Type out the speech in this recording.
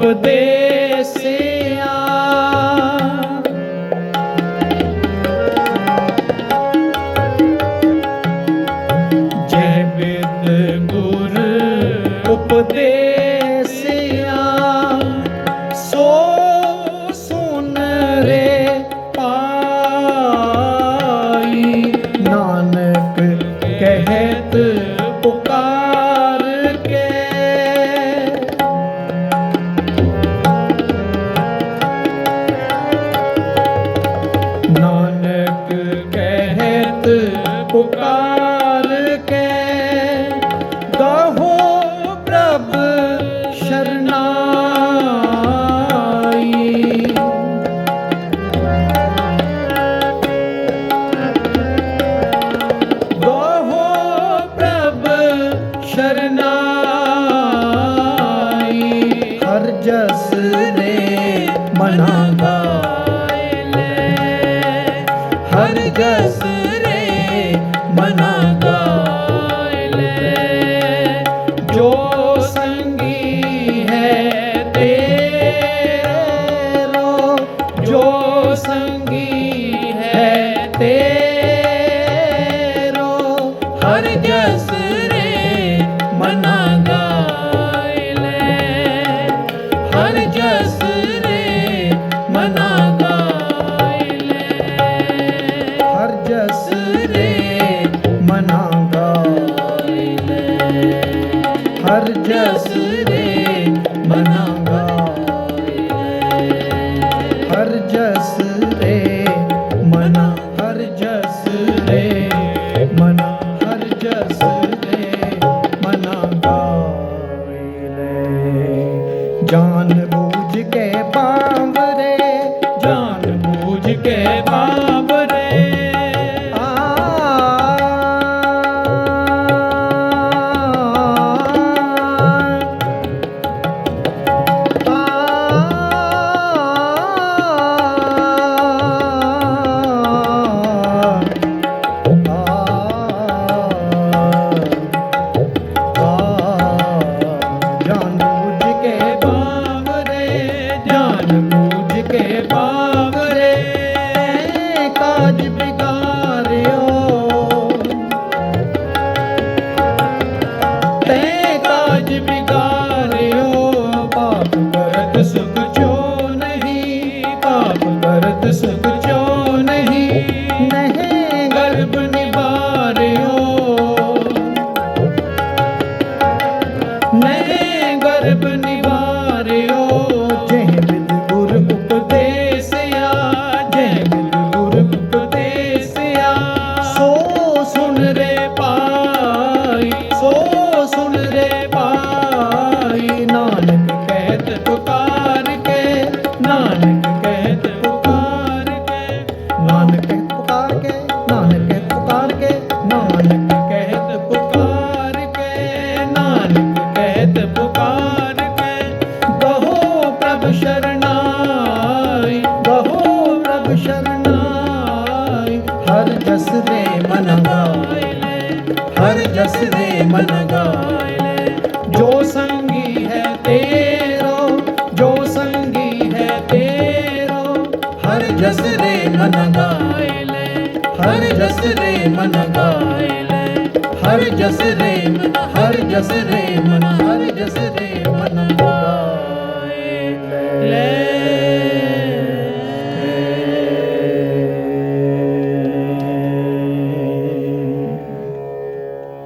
ਬਿਦ ਕਹਿਤ ਪੁਕਾਰ ਕੇ ਗਾਹੋ ਪ੍ਰਭ ਸ਼ਰਨਾਈ। ਗਾਹੋ ਪ੍ਰਭ ਸ਼ਰਨਾਈ। ਹਰ ਜਸ ਨੇ ਮਨਾ ਗਾਇਲੇ ਹਰ ਜਸ ਜਸ ਰੇ ਮਨਾ ਗਾਇਲੇ ਹਰ ਜਸ ਰੇ ਮਨਾ ਗਾਇਲੇ ਹਰ ਜਸ ਰੇ ਮਨਾ ਗਾਇਲੇ ਹਰ ਜਸ ਰੇ ਮਨਾ ਗਾਇਲੇ ਹਰ ਜਸ ਬੂਝ ਕੇ ਜਸ ਰੇ ਮਨ ਗਾਇਲੇ, ਜੋ ਸੰਗੀ ਹੈ ਤੇਰੋ, ਜੋ ਸੰਗੀ ਹੈ ਤੇਰੋ, ਹਰ ਜਸ ਰੇ ਮਨ ਗਾਇਲੇ, ਹਰ ਜਸ ਰੇ ਮਨ ਗਾਇਲੇ, ਹਰ ਜਸ ਰੇ ਮਨ, ਹਰ ਜਸ ਰੇ ਮਨ, ਹਰ